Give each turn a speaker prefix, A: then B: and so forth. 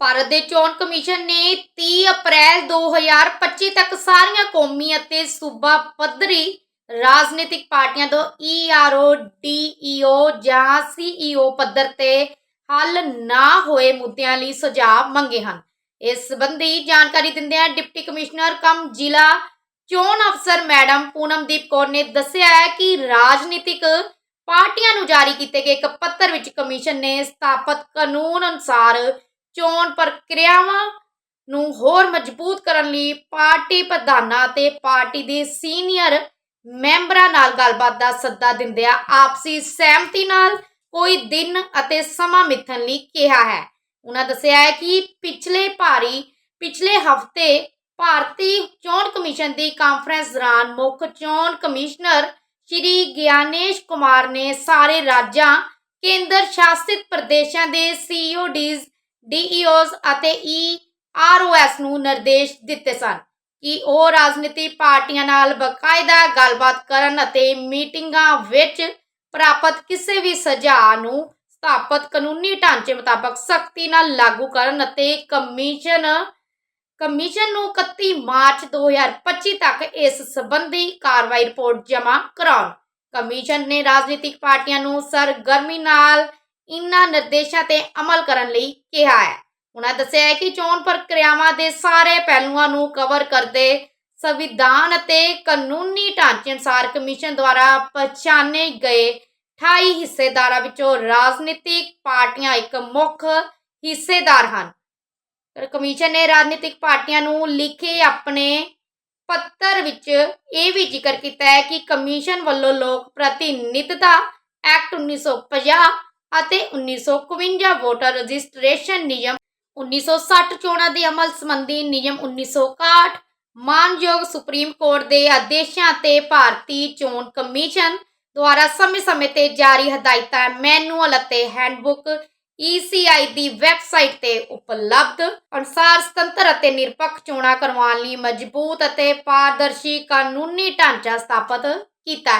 A: ਭਾਰਤ ਦੇ ਚੋਣ ਕਮਿਸ਼ਨ ਨੇ 30 ਅਪ੍ਰੈਲ 2025 ਤੱਕ ਸਾਰੀਆਂ ਕੌਮੀ ਅਤੇ ਸੂਬਾ ਪੱਧਰੀ ਰਾਜਨੀਤਿਕ ਪਾਰਟੀਆਂ ਤੋਂ E ਈਆਰਓ ਡੀਈਓ ਜਾਂ ਸੀਈਓ ਪੱਧਰ ਤੇ ਹੱਲ ਨਾ ਹੋਏ ਮੁੱਦਿਆਂ ਲਈ ਸੁਝਾਅ ਮੰਗੇ ਹਨ। ਇਸ ਸੰਬੰਧੀ ਜਾਣਕਾਰੀ ਦਿੰਦਿਆਂ ਡਿਪਟੀ ਕਮਿਸ਼ਨਰ ਕਮ ਜ਼ਿਲ੍ਹਾ ਚੋਣ ਅਫਸਰ ਮੈਡਮ ਪੂਨਮਦੀਪ ਕੌਰ ਨੇ ਦੱਸਿਆ ਹੈ ਕਿ ਰਾਜਨੀਤਿਕ ਪਾਰਟੀਆਂ ਨੂੰ ਜਾਰੀ ਕੀਤੇ ਗਏ ਇੱਕ ਪੱਤਰ ਵਿੱਚ ਕਮਿਸ਼ਨ ਨੇ ਸਥਾਪਿਤ ਕਾਨੂੰਨ ਅਨੁਸਾਰ ਚੋਣ ਪ੍ਰਕਿਰਿਆਵਾਂ ਨੂੰ ਹੋਰ ਮਜ਼ਬੂਤ ਕਰਨ ਲਈ ਪਾਰਟੀ ਪ੍ਰਧਾਨਾਂ ਅਤੇ ਪਾਰਟੀ ਦੇ ਸੀਨੀਅਰ ਮੈਂਬਰਾਂ ਨਾਲ ਗੱਲਬਾਤ ਦਾ ਸੱਦਾ ਦਿੰਦਿਆਂ ਆਪਸੀ ਸਹਿਮਤੀ ਨਾਲ ਕੋਈ ਦਿਨ ਅਤੇ ਸਮਾਂ ਮਿੱਥਣ ਲਈ ਕਿਹਾ ਹੈ। ਉਹਨਾਂ ਦੱਸਿਆ ਹੈ ਕਿ ਪਿਛਲੇ ਭਾਰੀ, ਪਿਛਲੇ ਹਫ਼ਤੇ ਭਾਰਤੀ ਚੋਣ ਕਮਿਸ਼ਨ ਦੀ ਕਾਨਫਰੰਸ ਦੌਰਾਨ ਮੁੱਖ ਚੋਣ ਕਮਿਸ਼ਨਰ ਸ਼੍ਰੀ ਗਿਆਨੇਸ਼ ਕੁਮਾਰ ਨੇ ਸਾਰੇ ਰਾਜਾਂ ਕੇਂਦਰ ਸ਼ਾਸਿਤ ਪ੍ਰਦੇਸ਼ਾਂ ਦੇ ਸੀਓਡੀਜ਼ ਡੀਈਓਜ਼ ਅਤੇ ਈਆਰਓਐਸ ਨੂੰ ਨਿਰਦੇਸ਼ ਦਿੱਤੇ ਸਨ ਕਿ ਉਹ ਰਾਜਨੀਤੀ ਪਾਰਟੀਆਂ ਨਾਲ ਬਕਾਇਦਾ ਗੱਲਬਾਤ ਕਰਨ ਅਤੇ ਮੀਟਿੰਗਾਂ ਵਿੱਚ ਪ੍ਰਾਪਤ ਕਿਸੇ ਵੀ ਸੁਝਾਅ ਨੂੰ ਸਥਾਪਿਤ ਕਾਨੂੰਨੀ ਢਾਂਚੇ ਮੁਤਾਬਕ ਸਖਤੀ ਨਾਲ ਲਾਗੂ ਕਰਨ ਅਤੇ ਕਮਿਸ਼ਨ ਕਮਿਸ਼ਨ ਨੂੰ 31 ਮਾਰਚ 2025 ਤੱਕ ਇਸ ਸੰਬੰਧੀ ਕਾਰਵਾਈ ਰਿਪੋਰਟ ਜਮ੍ਹਾਂ ਕਰਾਉਣ। ਕਮਿਸ਼ਨ ਨੇ ਰਾਜਨੀਤਿਕ ਪਾਰਟੀਆਂ ਨੂੰ ਸਰਗਰਮੀ ਨਾਲ ਇਨ੍ਹਾਂ ਨਿਰਦੇਸ਼ਾਂ ਤੇ ਅਮਲ ਕਰਨ ਲਈ ਕਿਹਾ ਹੈ। ਉਹਨਾਂ ਦੱਸਿਆ ਹੈ ਕਿ ਚੋਣ ਪ੍ਰਕਿਰਿਆਵਾਂ ਦੇ ਸਾਰੇ ਪਹਿਲੂਆਂ ਨੂੰ ਕਵਰ ਕਰਦੇ ਸੰਵਿਧਾਨ ਅਤੇ ਕਾਨੂੰਨੀ ਢਾਂਚੇ ਅਨੁਸਾਰ ਕਮਿਸ਼ਨ ਦੁਆਰਾ ਪਛਾਣੇ ਗਏ 28 ਹਿੱਸੇਦਾਰਾਂ ਵਿੱਚੋਂ ਰਾਜਨੀਤਿਕ ਪਾਰਟੀਆਂ ਇੱਕ ਮੁੱਖ ਹਿੱਸੇਦਾਰ ਹਨ। ਕਮਿਸ਼ਨ ਨੇ ਰਾਜਨੀਤਿਕ ਪਾਰਟੀਆਂ ਨੂੰ ਲਿਖੇ ਆਪਣੇ ਪੱਤਰ ਵਿੱਚ ਇਹ ਵੀ ਜ਼ਿਕਰ ਕੀਤਾ ਹੈ ਕਿ ਕਮਿਸ਼ਨ ਵੱਲੋਂ ਲੋਕ ਪ੍ਰਤੀਨਿਧਤਾ ਐਕਟ 1950 ਅਤੇ 1951 ਵੋਟਰ ਰਜਿਸਟ੍ਰੇਸ਼ਨ ਨਿਯਮ 1960 ਚੋਣਾਂ ਦੇ ਅਮਲ ਸੰਬੰਧੀ ਨਿਯਮ 1961 ਮਾਨਯੋਗ ਸੁਪਰੀਮ ਕੋਰਟ ਦੇ ਆਦੇਸ਼ਾਂ ਤੇ ਭਾਰਤੀ ਚੋਣ ਕਮਿਸ਼ਨ ਦੁਆਰਾ ਸਮੇਂ-ਸਮੇਂ ਤੇ ਜਾਰੀ ਹਦਾਇਤਾਂ ਮੈਨੂਅਲ ਅਤੇ ਹੈਂਡਬੁੱਕ ECI ਦੀ ਵੈਬਸਾਈਟ ਤੇ ਉਪਲਬਧ। ਅਨੁਸਾਰ ਸੁਤੰਤਰ ਅਤੇ ਨਿਰਪੱਖ ਚੋਣਾਂ ਕਰਵਾਉਣ ਲਈ ਮਜ਼ਬੂਤ ਅਤੇ ਪਾਰਦਰਸ਼ੀ ਕਾਨੂੰਨੀ ਢਾਂਚਾ ਸਥਾਪਿਤ ਕੀਤਾ